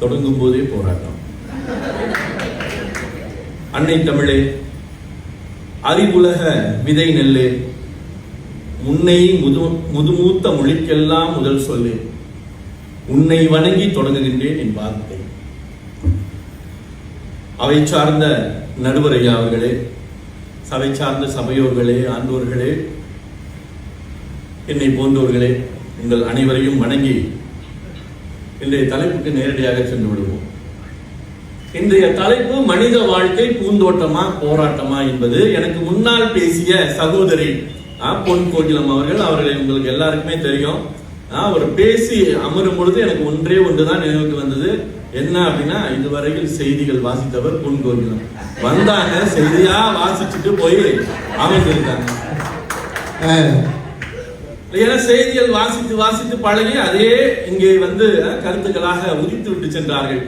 தொடங்கும் போதே போராட்டம். அன்னை தமிழே அறிவுலக விதை நெல்லு உன்னை முது முதுமூத்த மொழிக்கெல்லாம் முதல் சொல்லு. உன்னை வணங்கி தொடங்குகின்றேன் என் வார்த்தை. அவை சார்ந்த நடுவரையா அவர்களே சபை சார்ந்த சபையோர்களே ஆண்டோர்களே என்னை போன்றோர்களே உங்கள் அனைவரையும் வணங்கி இன்றைய தலைப்புக்கு நேரடியாக சென்று விடுவோம். இன்றைய தலைப்பு மனித வாழ்க்கை பூந்தோட்டமா போராட்டமா என்பது எனக்கு முன்னால் பேசிய சகோதரி ஆ, பொன் கோகிலம் அவர்கள். அவர்களை உங்களுக்கு எல்லாருக்குமே தெரியும். அவர் பேசி அமரும் பொழுது எனக்கு ஒன்றே ஒன்றுதான் நினைவுக்கு வந்தது. என்ன அப்படின்னா இதுவரையில் செய்திகள் வாசித்தவர் பொன் கோகிலம். வந்தாங்க செய்தியா வாசிச்சுட்டு போய் அமர்ந்திருக்காங்க ஏன்னா செய்திகள் வாசித்து வாசித்து பழகி அதே இங்கே வந்து கருத்துக்களாக உதித்து விட்டு சென்றார்கள்.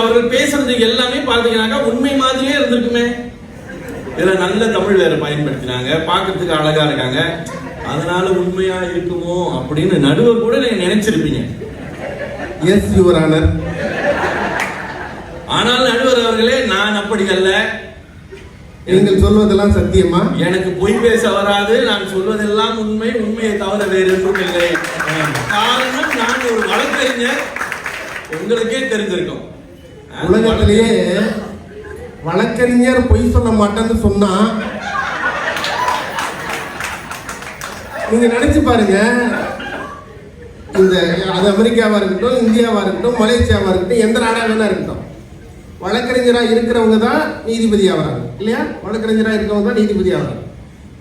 அவர்கள் பேசுறது எல்லாமே பாத்தீங்கன்னாக்கா உண்மை மாதிரியே இருந்திருக்குமே. இதுல நல்ல தமிழ் வேற பயன்படுத்தினாங்க பார்க்கிறதுக்கு அழகா இருக்காங்க. அதனால உண்மையா இருக்குமோ அப்படின்னு நடுவ கூட நீங்க நினைச்சிருப்பீங்க. எஸ் யுவர் ஆனர் ஆனால் நடுவர் அவர்களே நான் அப்படி அல்ல. நீங்கள் சொல்வதெல்லாம் சத்தியமா? எனக்கு பொய் பேச வராது நான் சொல்வதெல்லாம் உண்மை உண்மையை தவிர வேறு எதுவும் இல்லை. காரணம் நான் ஒரு வழக்கறிஞர். உங்களுக்கே தெரிஞ்சிருக்கும். உலகத்திலேயே வழக்கறிஞர் பொய் சொல்ல மாட்டேன்னு சொன்னா நீங்க நினைச்சு பாருங்க. இந்த அது அமெரிக்காவா இருக்கட்டும் இந்தியாவா இருக்கட்டும் மலேசியாவா இருக்கட்டும் எந்த நாடா வேணா இருக்கட்டும். வழக்கறிஞரா இருக்கிறவங்க தான் நீதிபதி ஆகிறாங்க இல்லையா? வழக்கறிஞரா இருக்கிறவங்க தான் நீதிபதி ஆகிறாங்க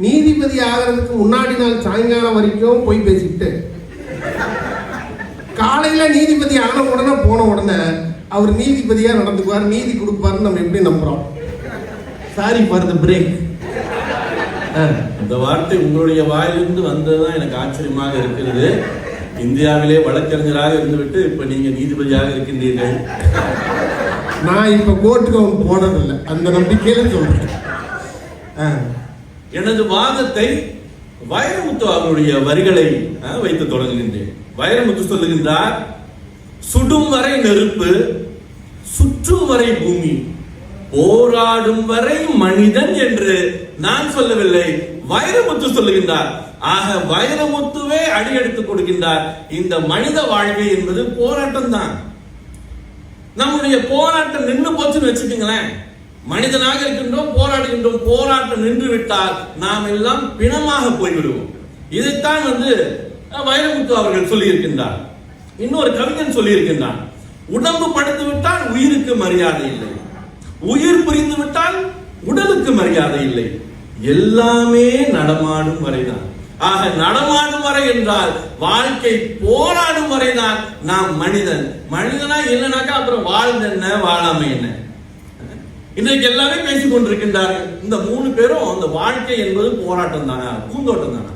நீதிபதி ஆகிறதுக்கு முன்னாடி நாள் சாயங்காலம் வரைக்கும் போய் பேசிக்கிட்டு காலையில நீதிபதி ஆன உடனே போன உடனே அவர் நீதிபதியா நடந்துக்குவார் நீதி கொடுப்பாருன்னு நம்ம எப்படி நம்புறோம்? சாரி ஃபார் த பிரேக் இந்த வார்த்தை உங்களுடைய வாயிலிருந்து வந்ததுதான் எனக்கு ஆச்சரியமாக இருக்கிறது. இந்தியாவிலே வழக்கறிஞராக இருந்துவிட்டு இப்ப நீங்க நீதிபதியாக இருக்கின்றீர்கள். நான் இப்ப கோர்ட்டுக்கு அவன் போனதில்லை. அந்த நம்பிக்கையில சொல்றேன். எனது வாதத்தை வைரமுத்து அவருடைய வரிகளை வைத்து தொடங்குகின்றேன். வைரமுத்து சொல்லுகின்றார் சுடும் வரை நெருப்பு சுற்றும் வரை பூமி போராடும் வரை மனிதன் என்று நான் சொல்லவில்லை. வைரமுத்து சொல்லுகின்றார். ஆக வைரமுத்துவே அடியெடுத்து கொடுக்கின்றார். இந்த மனித வாழ்க்கை என்பது போராட்டம் தான் நம்முடைய போராட்டம் நின்று போச்சுன்னு வச்சுக்கோங்களேன். மனிதனாக இருக்கின்றோம் போராடுகின்றோம் போராட்டம் நின்று விட்டால் நாம் எல்லாம் பிணமாக போய்விடுவோம். இதைத்தான் வந்து வைரமுத்து அவர்கள் சொல்லியிருக்கின்றார். இன்னொரு கவிஞன் சொல்லியிருக்கின்றான் உடம்பு படுத்து விட்டால் உயிருக்கு மரியாதை இல்லை. உயிர் புரிந்து விட்டால் உடலுக்கு மரியாதை இல்லை. எல்லாமே நடமாடும் வரைதான். ஆக நடமாடும் வரை என்றால் வாழ்க்கை போராடும் வரைதான் நாம் மனிதன். மனிதனா இல்லைனாக்கா அப்புறம் வாழ்ந்த என்ன வாழாமை என்ன? இன்றைக்கு எல்லாமே பேசிக் கொண்டிருக்கின்றார்கள். இந்த மூணு பேரும் அந்த வாழ்க்கை என்பது போராட்டம் தானா? பூந்தோட்டம் தானா?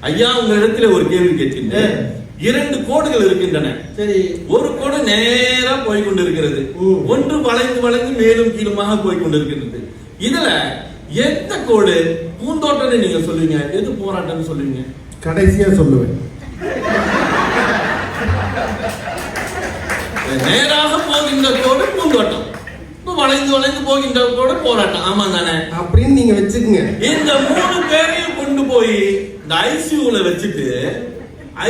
ஐயா உங்களிடத்துல ஒரு கேள்வி கேட்கின்றேன். இரண்டு கோடுகள் இருக்கின்றன. சரி. ஒரு கோடு நேரா போய் கொண்டிருக்கிறது. ஒன்று வளைந்து வளைந்து மேலும் கீழுமாக போய் கொண்டிருக்கிறது இதுல எந்த கோடு? பூந்தோட்டம்னு நீங்க சொல்லுவீங்க. எது போராட்டம்னு சொல்லுவீங்க? கடைசியா சொல்லுவேன். நேராக போகின்ற கோடு பூந்தோட்டம். வளைந்து வளைந்து போகின்ற கோடு போராட்டம். ஆமா தானே அப்படின்னு நீங்க வச்சுக்கோங்க. இந்த மூணு பேரையும் கொண்டு போய் இந்த ஐசியூல வச்சுட்டு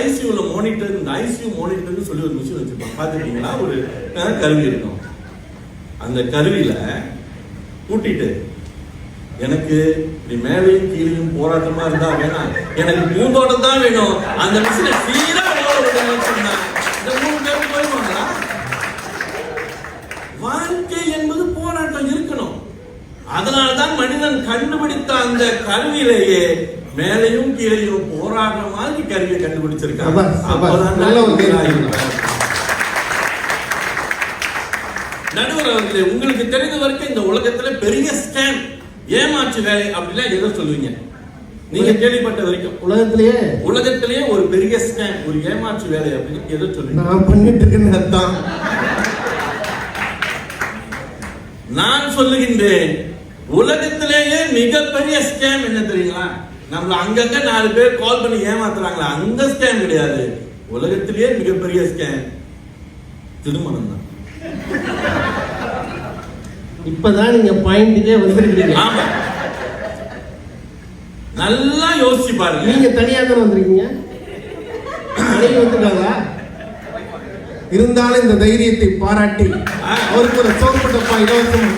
ஐசியூல மானிட்டர் இந்த ஐசியூ மானிட்டர்னு சொல்லி ஒரு மிஷின் வச்சிருப்பாங்க. பாத்துருக்கீங்களா ஒரு கருவி இருக்கும். அந்த கருவியில கூட்டிட்டு எனக்கு இப்படி மேலையும் கீழையும் போராட்டமா இருந்தா வேணாம் எனக்கு பூந்தோட்டம் தான் வேணும். அந்த மிஷினை சீரா வாழ்க்கை என்பது போராட்டம் இருக்கணும். அதனால்தான் மனிதன் கண்டுபிடித்த அந்த கருவியிலேயே மேலையும் கீழையும் போராடுற மாதிரி கருவியை கண்டுபிடிச்சிருக்காங்க. அப்பதான் நடுவர் அவர்களே உங்களுக்கு தெரிந்த வரைக்கும் இந்த உலகத்துல பெரிய ஸ்கேம் ஏமாற்று வேலை அப்படின்னா எதை சொல்லுவீங்க? நீங்க கேள்விப்பட்ட வரைக்கும். உலகத்திலேயே உலகத்திலேயே ஒரு பெரிய ஸ்கேம் ஒரு ஏமாற்று வேலை அப்படின்னு எதை சொல்லுவீங்க? நான் பண்ணிட்டு இருக்கேன்னு அர்த்தம். நான் சொல்லுகின்றேன் உலகத்திலேயே மிகப்பெரிய ஸ்கேம் என்ன தெரியுங்களா? நம்மள அங்கங்க நாலு பேர் கால் பண்ணி ஏமாத்துறாங்களா? அந்த ஸ்கேம் கிடையாது. உலகத்திலேயே மிகப்பெரிய ஸ்கேம் திருமணம் தான் இப்பதான் நீங்க பாயிண்ட்டுக்கே வந்திருக்கீங்க. ஆமா. நல்லா யோசிச்சு பாருங்க. நீங்க தனியா தானே வந்திருக்கீங்க? மனைவி வந்துருக்காங்களா இருந்தாலும் இந்த தைரியத்தை பாராட்டி அவருக்கு ஒரு சோகப்பட்டப்பா இலவசம்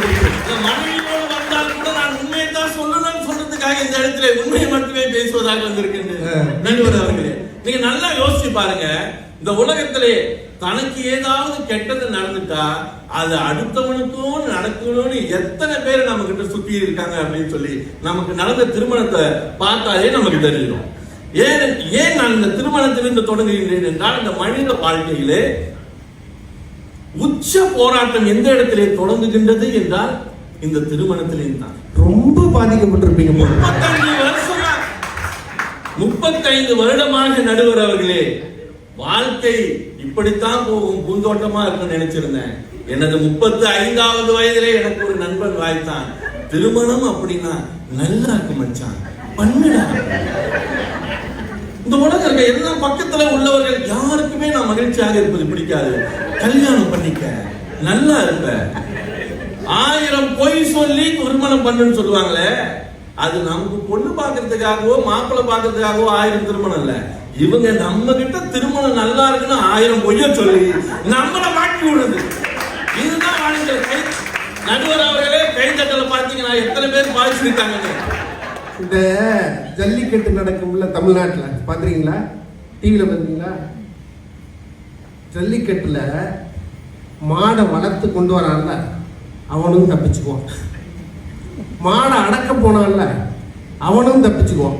மனைவியோடு வந்தால் கூட நான் உண்மையை தான் சொல்லணும்னு சொல்றதுக்காக இந்த இடத்துல உண்மையை மட்டுமே பேசுவதாக வந்திருக்கின்றேன். நடுவர் அவர்களே நீங்க நல்லா யோசிச்சு பாருங்க. இந்த உலகத்திலே தனக்கு ஏதாவது கெட்டது நடந்துட்டா அது அடுத்தவனுக்கும் நடக்கணும்னு எத்தனை பேர் நம்ம கிட்ட சுத்தி இருக்காங்க அப்படின்னு சொல்லி நமக்கு நடந்த திருமணத்தை பார்த்தாலே நமக்கு தெரிஞ்சிடும் ஏன் ஏன் நான் இந்த திருமணத்திலிருந்து தொடங்குகின்றேன் என்றால் இந்த மனித வாழ்க்கையிலே உச்ச போராட்டம் எந்த இடத்திலே தொடங்குகின்றது என்றால் இந்த திருமணத்திலே தான் ரொம்ப பாதிக்கப்பட்டிருப்பீங்க போல. முப்பத்தைந்து வருஷமா முப்பத்தைந்து வருடமாக நடுவர் அவர்களே வாழ்க்கை இப்படித்தான் போகும். பூந்தோட்டமா இருக்குன்னு நினைச்சிருந்தேன். எனது முப்பத்து ஐந்தாவது வயதிலே எனக்கு ஒரு நண்பன் வாய்த்தான். திருமணம் அப்படின்னா நல்லா இருக்கு மச்சான். பண்ணுடா. இந்த உலகம் இருக்க எல்லா பக்கத்துல உள்ளவர்கள் யாருக்குமே நான் மகிழ்ச்சியாக இருப்பது பிடிக்காது. கல்யாணம் பண்ணிக்க. நல்லா இருப்ப. ஆயிரம் பொய் சொல்லி திருமணம் பண்ணுன்னு சொல்லுவாங்களே. அது நமக்கு பொண்ணு பார்க்கறதுக்காகவோ மாப்பிள்ளை பார்க்கறதுக்காகவோ ஆயிரம் திருமணம் இல்ல. இவங்க நம்ம கிட்ட திருமணம் நல்லா இருக்குன்னு ஆயிரம் பொய்ய சொல்லி நம்மள மாட்டி விடுது இதுதான் வாழ்க்கை கை நடுவர் அவர்களே கைத்தட்டல பாத்தீங்கன்னா எத்தனை பேர் பாதிச்சிருக்காங்க இந்த ஜல்லிக்கட்டு நடக்கும்ல தமிழ்நாட்டுல பாத்துறீங்களா டிவியில பாத்தீங்களா ஜல்லிக்கட்டுல மாடை வளர்த்து கொண்டு வரான்ல அவனும் தப்பிச்சுக்குவான். மாடை அடக்க போனான்ல அவனும் தப்பிச்சுக்குவான்.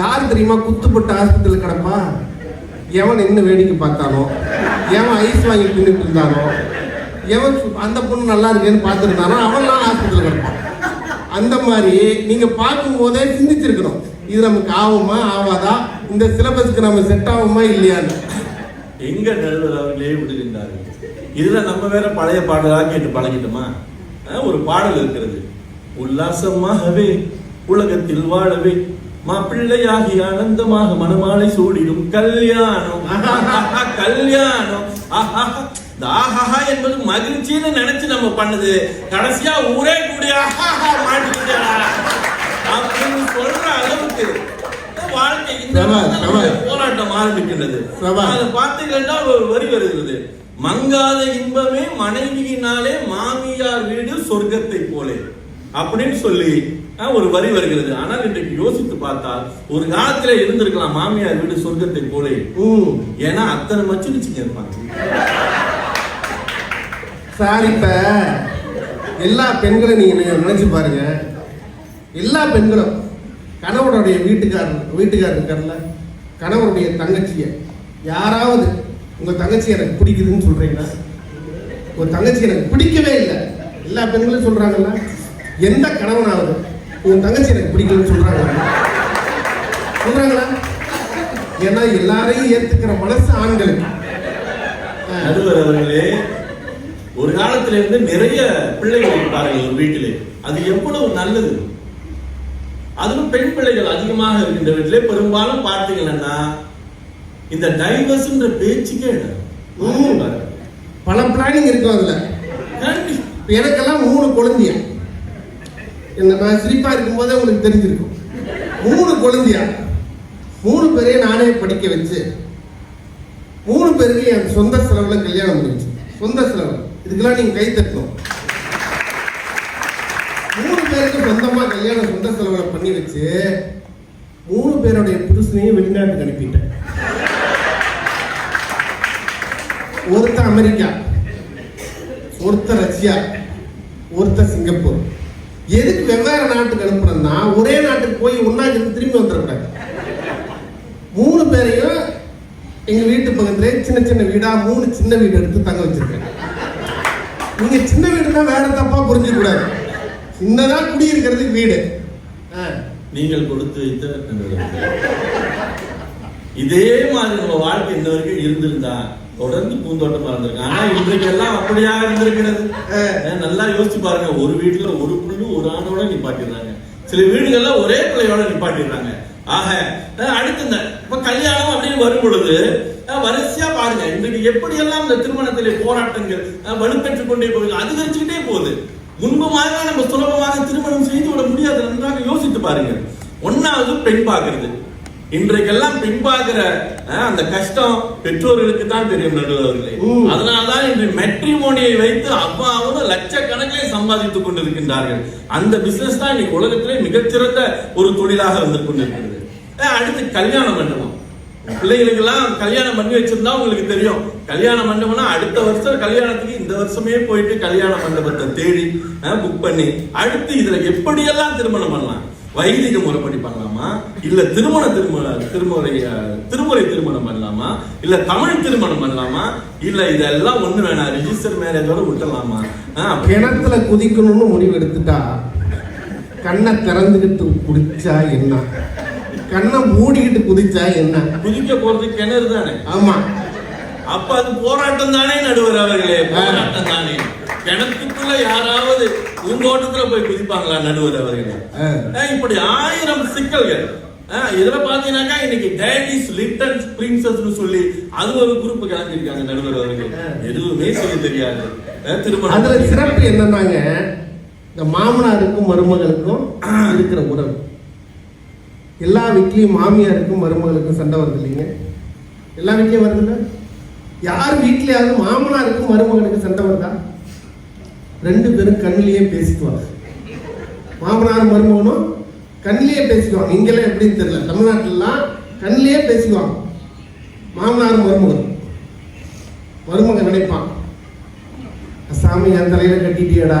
யார் தெரியுமா குத்துப்பட்டு ஆஸ்பத்திரியில் கிடப்பா? எவன் நின்று வேடிக்கை பார்த்தானோ? எவன் ஐஸ் வாங்கி தின்னுட்டு இருந்தானோ? எவன் அந்த பொண்ணு நல்லா இருக்கேன்னு பார்த்துருந்தானோ? அவன்லாம் ஆஸ்பத்திரியில் கிடப்பான். அந்த மாதிரி நீங்கள் பார்க்கும் போதே சிந்திச்சிருக்கணும். இது நமக்கு ஆகுமா ஆவாதா இந்த சிலபஸ்க்கு நம்ம செட் ஆகுமா இல்லையான்னு. எங்க நடுவர் அவர்களே விடுகின்றார்கள்? இதுல நம்ம வேற பழைய பாடலாக கேட்டு பழகிட்டோமா? ஒரு பாடல் இருக்கிறது. உல்லாசமாகவே உலகத்தில் வாழவே. மாப்பிள்ளையாகி ஆனந்தமாக மணமாலை சூடிடும் கல்யாணம். கல்யாணம். ஆஹாஹா. என்பது மகிழ்ச்சின்னு நினைச்சு நம்ம பண்ணுது. கடைசியா ஊரே கூடி ஆஹாஹா மாட்டிக்கிட்டா. அப்படின்னு சொல்ற அளவுக்கு வாழ்க்கை இந்த. போராட்டம் ஆரம்பிக்கின்றது. அதை பார்த்தீங்கன்னா ஒரு வரி வருகிறது. மங்காத இன்பமே மனைவியினாலே மாமியார் வீடு சொர்க்கத்தை போலே. அப்படின்னு சொல்லி ஒரு வரி வருகிறது. ஆனால் இன்றைக்கு யோசித்து பார்த்தால் ஒரு காலத்துல இருந்திருக்கலாம் மாமியார் வீடு சொர்க்கத்தை போலே. ஏன்னா அத்தனை மச்சு வச்சுங்க இருப்பாங்க. சார் இப்ப எல்லா பெண்களும் நீங்க நினைச்சு பாருங்க. எல்லா பெண்களும் கணவனுடைய வீட்டுக்காரர் வீட்டுக்காரர் இருக்கார்ல கணவருடைய தங்கச்சிய யாராவது உங்க தங்கச்சி எனக்கு பிடிக்குதுன்னு சொல்றீங்களா உங்க தங்கச்சி எனக்கு பிடிக்கவே இல்லை. எல்லா பெண்களும் சொல்றாங்கல்ல. எந்த கணவனாவது உன் தங்கச்சி எனக்கு பிடிக்கலன்னு சொல்றாங்களா? சொல்றாங்களா? ஏன்னா எல்லாரையும் ஏத்துக்கிற மனசு ஆண்களுக்கு. நடுவர் அவர்களே ஒரு காலத்துல இருந்து நிறைய பிள்ளைகள் இருப்பார்கள் ஒரு வீட்டிலே. அது எவ்வளவு நல்லது. அதுவும் பெண் பிள்ளைகள் அதிகமாக இருக்கின்ற வீட்டிலே. பெரும்பாலும் பார்த்தீங்கன்னா இந்த டைவர்ஸ்ன்ற பேச்சுக்கே. பல பிளானிங் இருக்கும் அதுல. எனக்கெல்லாம் மூணு குழந்தையா? என்ன நான் சிரிப்பா இருக்கும் போதே உங்களுக்கு தெரிஞ்சிருக்கும். மூணு குழந்தையா? மூணு பேரையும் நானே படிக்க வச்சு மூணு பேருக்கு என் சொந்த செலவுல கல்யாணம் முடிஞ்சு. சொந்த செலவு. இதுக்கெல்லாம் நீங்க கை தட்டணும். மூணு பேருக்கு சொந்தமா கல்யாணம் சொந்த செலவுல பண்ணி வச்சு மூணு பேருடைய புருஷனையும் வெளிநாட்டுக்கு அனுப்பிட்டேன். ஒருத்தன் அமெரிக்கா ஒருத்தர் ரஷ்யா ஒருத்தர் சிங்கப்பூர். எதுக்கு வெவ்வேறு நாட்டுக்கு அனுப்புறேன்னா ஒரே நாட்டுக்கு போய் ஒன்னா இருந்து திரும்பி வந்துடக்கூடாது. மூணு பேரையும் எங்க வீட்டு பக்கத்துலேயே சின்ன சின்ன வீடா மூணு சின்ன வீடு எடுத்து தங்க வச்சிருக்கேன். நீங்க சின்ன வீடு தான் வேற தப்பா புரிஞ்சுக்க கூடாது. சின்னதா குடியிருக்கிறதுக்கு வீடு. ஆ. நீங்கள் கொடுத்து வைத்த இதே மாதிரி நம்ம வாழ்க்கை இந்த வரைக்கும் இருந்திருந்தா தொடர்ந்து பூந்தோட்டமா இருந்திருக்கு ஆனா இன்றைக்கு எல்லாம் அப்படியா இருந்திருக்கிறது நல்லா யோசிச்சு பாருங்க. ஒரு வீட்டுல ஒரு புள்ளு ஒரு ஆணோட நிப்பாட்டிடுறாங்க. சில வீடுகள்ல ஒரே பிள்ளையோட நிப்பாட்டிடுறாங்க. ஆக அடுத்து இந்த இப்ப கல்யாணம் அப்படின்னு வரும் பொழுது வரிசையா பாருங்க. இன்றைக்கு எப்படியெல்லாம் இந்த திருமணத்திலே போராட்டங்கள் வலுப்பெற்றுக் கொண்டே போகுது அதிகரிச்சுக்கிட்டே போகுது. முன்பு மாதிரி நம்ம சுலபமாக திருமணம் செய்து விட முடியாது. நன்றாக யோசித்து பாருங்க. ஒன்னாவது பெண் பார்க்கிறது. இன்றைக்கெல்லாம் அஹ், அந்த கஷ்டம் பெற்றோர்களுக்கு தான் தெரியும் நடுவர்களே. அதனாலதான் இன்று மெட்ரிமோனியை வைத்து அப்பாவும் லட்சக்கணக்கிலே சம்பாதித்துக் கொண்டிருக்கின்றார்கள். அந்த பிசினஸ் தான் இன்னைக்கு உலகத்திலே மிகச்சிறந்த ஒரு தொழிலாக வந்து கொண்டிருக்கிறது. அடுத்து கல்யாண மண்டபம். பிள்ளைகளுக்கு எல்லாம் கல்யாணம் பண்ணி வச்சிருந்தா உங்களுக்கு தெரியும். கல்யாண மண்டபம்னா அடுத்த வருஷம் கல்யாணத்துக்கு இந்த வருஷமே போயிட்டு கல்யாண மண்டபத்தை தேடி புக் பண்ணி அடுத்து இதுல எப்படியெல்லாம் திருமணம் பண்ணலாம்? வைதிக முறைப்படி பண்ணலாமா? இல்ல திருமண திருமண திருமுறை திருமுறை திருமணம் பண்ணலாமா? இல்ல தமிழ் திருமணம் பண்ணலாமா? இல்ல இதெல்லாம் ஒண்ணு வேணாம் ரிஜிஸ்டர் மேரேஜோட விட்டுலாமா கிணத்துல குதிக்கணும்னு முடிவு எடுத்துட்டா கண்ணை திறந்துகிட்டு குடிச்சா என்ன? கண்ணை மூடிக்கிட்டு குதிச்சா என்ன? குதிக்க போறது கிணறு தானே? ஆமா. அப்ப அது போராட்டம் தானே நடுவர் அவர்களே போராட்டம் தானே. கிணத்துக்குள்ள யாராவது பூந்தோட்டத்துல போய் குதிப்பாங்களா நடுவர் அவர்களே? இப்படி ஆயிரம் சிக்கல்கள். இதுல பாத்தீங்கன்னாக்கா இன்னைக்கு டேடிஸ் லிட்டன் பிரின்சஸ் சொல்லி அது ஒரு குரூப் கிளம்பிருக்காங்க நடுவர் அவர்கள். எதுவுமே செய்ய தெரியாது. அஹ் அதுல திருமணம் சிறப்பு என்னன்னாங்க இந்த மாமனாருக்கும் மருமகளுக்கும் இருக்கிற உறவு. எல்லா வீட்லயும் மாமியாருக்கும் மருமகளுக்கும் சண்டை வருது இல்லைங்க? எல்லா வீட்லயும் வருதுல்ல? யார் வீட்லயாவது மாமனாருக்கும் மருமகளுக்கும் சண்டை வருதா? ரெண்டு பேரும் கண்ணிலேயே பேசிக்குவாங்க. மாமனார் மருமகனும் கண்ணிலேயே பேசிக்குவாங்க. இங்கெல்லாம் எப்படின்னு தெரியல. தமிழ்நாட்டிலலாம் கண்ணிலேயே பேசிக்குவாங்க. மாமனார் மருமகன். மருமகன் நினைப்பான். சாமி என் தலையில கட்டிட்டியடா.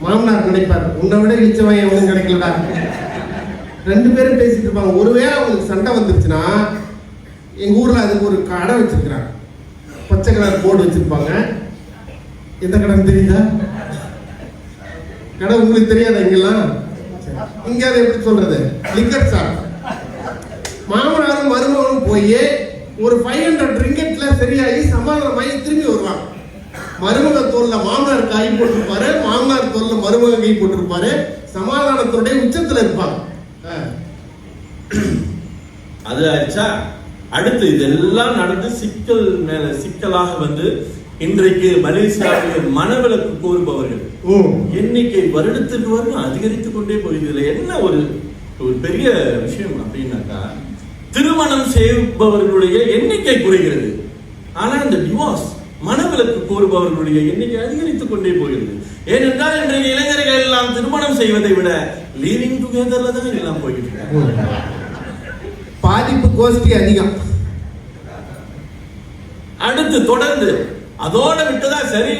மாமனார் நினைப்பார். உன்னை விட இழிச்சவன் எவனும் கிடைக்கலடா. ரெண்டு பேரும் பேசிட்டு இருப்பாங்க. ஒருவேளை அவங்களுக்கு சண்டை வந்துருச்சுன்னா எங்கள் ஊரில் அதுக்கு ஒரு கடை வச்சிருக்கிறாங்க. பச்சை கலர் போர்டு வச்சுருப்பாங்க. எந்த கடன் தெரியுதா? கடை உங்களுக்கு தெரியாதா இங்கெல்லாம்? இங்க அதை எப்படி சொல்றது? லிங்கர் சார். மாமனாரும் மருமகனும் போய் ஒரு ஃபைவ் ஹண்ட்ரட் ரிங்கெட்ல சரியாகி சமாதானமாகி திரும்பி வருவாங்க. மருமக தோல்ல மாமனார் கை போட்டிருப்பாரு மாமனார் தோல்ல மருமக கை போட்டிருப்பாரு சமாதானத்துடைய உச்சத்துல இருப்பாங்க. ஆ. அது ஆச்சா அடுத்து இதெல்லாம் நடந்து சிக்கல் மேல சிக்கலாக வந்து இன்றைக்கு மலேசியாவில் மனவிலக்கு கோருபவர்கள். எண்ணிக்கை வருடத்துக்கு வருடம் அதிகரித்துக் கொண்டே போகுது இதுல என்ன ஒரு ஒரு பெரிய விஷயம் அப்படின்னாக்கா திருமணம் செய்பவர்களுடைய எண்ணிக்கை குறைகிறது. ஆனா இந்த டிவோர்ஸ் மனவிலக்கு கோருபவர்களுடைய எண்ணிக்கை அதிகரித்துக் கொண்டே போகிறது. ஏனென்றால் இன்றைய இளைஞர்கள் எல்லாம் திருமணம் செய்வதை விட லீவிங் டுகெதர்ல தான் எல்லாம் போய்கிட்டு இருக்காங்க. பாதிப்பு கோஷ்டி அதிகம். அடுத்து தொடர்ந்து அதோட விட்டதா சரி.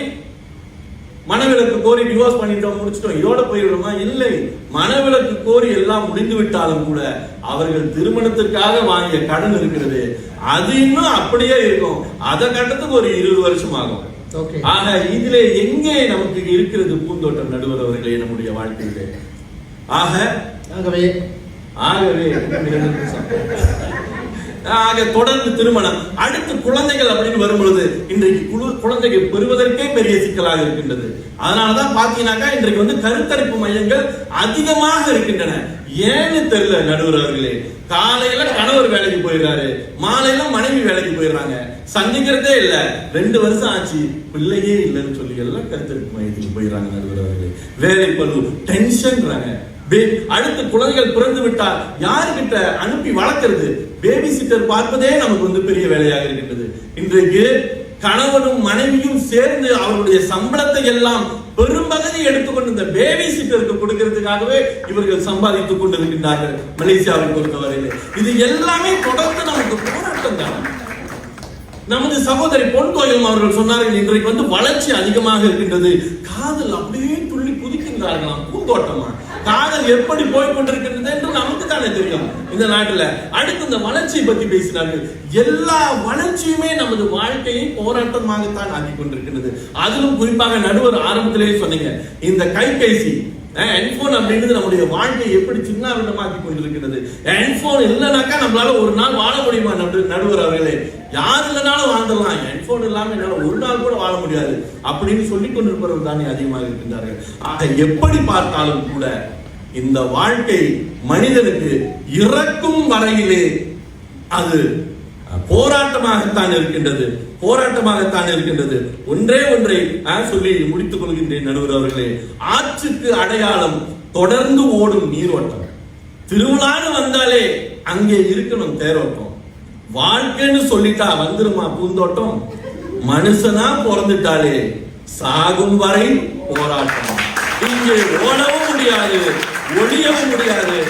மனவிலக்கு கோரி டிவோர்ஸ் பண்ணிட்டோம் முடிச்சிட்டோம் இதோட போய்விடுமா இல்லை. மனவிலக்கு கோரி எல்லாம் முடிந்து விட்டாலும் கூட அவர்கள் திருமணத்திற்காக வாங்கிய கடன் இருக்கிறது. அது இன்னும் அப்படியே இருக்கும். அதை கட்டத்துக்கு ஒரு இருபது வருஷம் ஆகும் ஆக இதிலே எங்கே நமக்கு இருக்கிறது பூந்தோட்டம் நடுவர் அவர்களே நம்முடைய வாழ்க்கையிலே? ஆக ஆகவே. ஆகவே. ஆக தொடர்ந்து திருமணம் அடுத்து குழந்தைகள் அப்படின்னு வரும்பொழுது இன்றைக்கு குழு குழந்தைகள் பெறுவதற்கே பெரிய சிக்கலாக இருக்கின்றது. அதனாலதான் பாத்தீங்கன்னாக்கா இன்றைக்கு வந்து கருத்தரிப்பு மையங்கள் அதிகமாக இருக்கின்றன. ஏன்னு தெரியல நடுவர் அவர்களே. காலையில கணவர் வேலைக்கு போயிடுறாரு மாலையில மனைவி வேலைக்கு போயிடுறாங்க. சந்திக்கிறதே இல்ல. ரெண்டு வருஷம் ஆச்சு பிள்ளையே இல்லைன்னு சொல்லி எல்லாம் கருத்தரிப்பு மையத்துக்கு போயிடுறாங்க நடுவர் அவர்களே. வேலை பழுவு டென்ஷன்றாங்க அடுத்து குழந்தைகள் பிறந்து விட்டால் யாருக்கிட்ட அனுப்பி வளர்க்கிறது? பேபி சிட்டர் பார்ப்பதே நமக்கு வந்து பெரிய வேலையாக இருக்கின்றது. இன்றைக்கு கணவனும் மனைவியும் சேர்ந்து அவருடைய சம்பளத்தை எல்லாம் பெரும்பகுதி எடுத்துக்கொண்டு இந்த பேபி சிட்டருக்கு கொடுக்கிறதுக்காகவே இவர்கள் சம்பாதித்துக் கொண்டிருக்கின்றார்கள். மலேசியாவை பொறுத்தவரையில். இது எல்லாமே தொடர்ந்து நமக்கு போராட்டம் தான். நமது சகோதரி பொன் கோயில் அவர்கள் சொன்னார்கள் இன்றைக்கு வந்து வளர்ச்சி அதிகமாக இருக்கின்றது. காதல் அப்படியே துள்ளி குதிக்கின்றார்களாம் பூந்தோட்டமா? காதல் எப்படி போய் கொண்டிருக்கின்றது என்று நமக்கு தானே தெரியும். இந்த நாட்டுல அடுத்து இந்த வளர்ச்சியை பத்தி பேசினார்கள். எல்லா வளர்ச்சியுமே நமது வாழ்க்கையை போராட்டமாகத்தான் ஆக்கி கொண்டிருக்கிறது அதிலும் குறிப்பாக நடுவர் ஆரம்பத்திலேயே சொன்னீங்க இந்த கைபேசி ஹெட்போன் அப்படின்றது நம்முடைய வாழ்க்கையை எப்படி சின்ன விடமாக்கி கொண்டிருக்கிறது ஹெட்போன் இல்லைனாக்கா நம்மளால ஒரு நாள் வாழ முடியுமா நடு நடுவர் அவர்களே? யார் இல்லைனாலும் வாழ்ந்துடலாம். ஹெட்போன் இல்லாமல் என்னால் ஒரு நாள் கூட வாழ முடியாது. அப்படின்னு சொல்லிக் கொண்டிருப்பவர்கள் தானே அதிகமாக இருக்கின்றார்கள். ஆக எப்படி பார்த்தாலும் கூட இந்த வாழ்க்கை மனிதனுக்கு இறக்கும் வரையிலே அது போராட்டமாகத்தான் இருக்கின்றது. போராட்டமாகத்தான் இருக்கின்றது. ஒன்றே ஒன்றை சொல்லி முடித்துக் கொள்கின்றேன் நடுவர் அவர்களே. ஆற்றுக்கு அடையாளம் தொடர்ந்து ஓடும் நீரோட்டம். திருவிழான்னு வந்தாலே அங்கே இருக்கணும் தேரோட்டம். வாழ்க்கைன்னு சொல்லிட்டா வந்துருமா பூந்தோட்டம்? மனுஷனா பிறந்துட்டாலே சாகும் வரை போராட்டம். இங்கே ஓடவும் முடியாது ஒழியவும் முடியாது.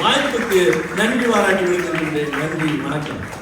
வாய்ப்புக்கு நன்றி பாராட்டி விடுகின்றேன். நன்றி வணக்கம்.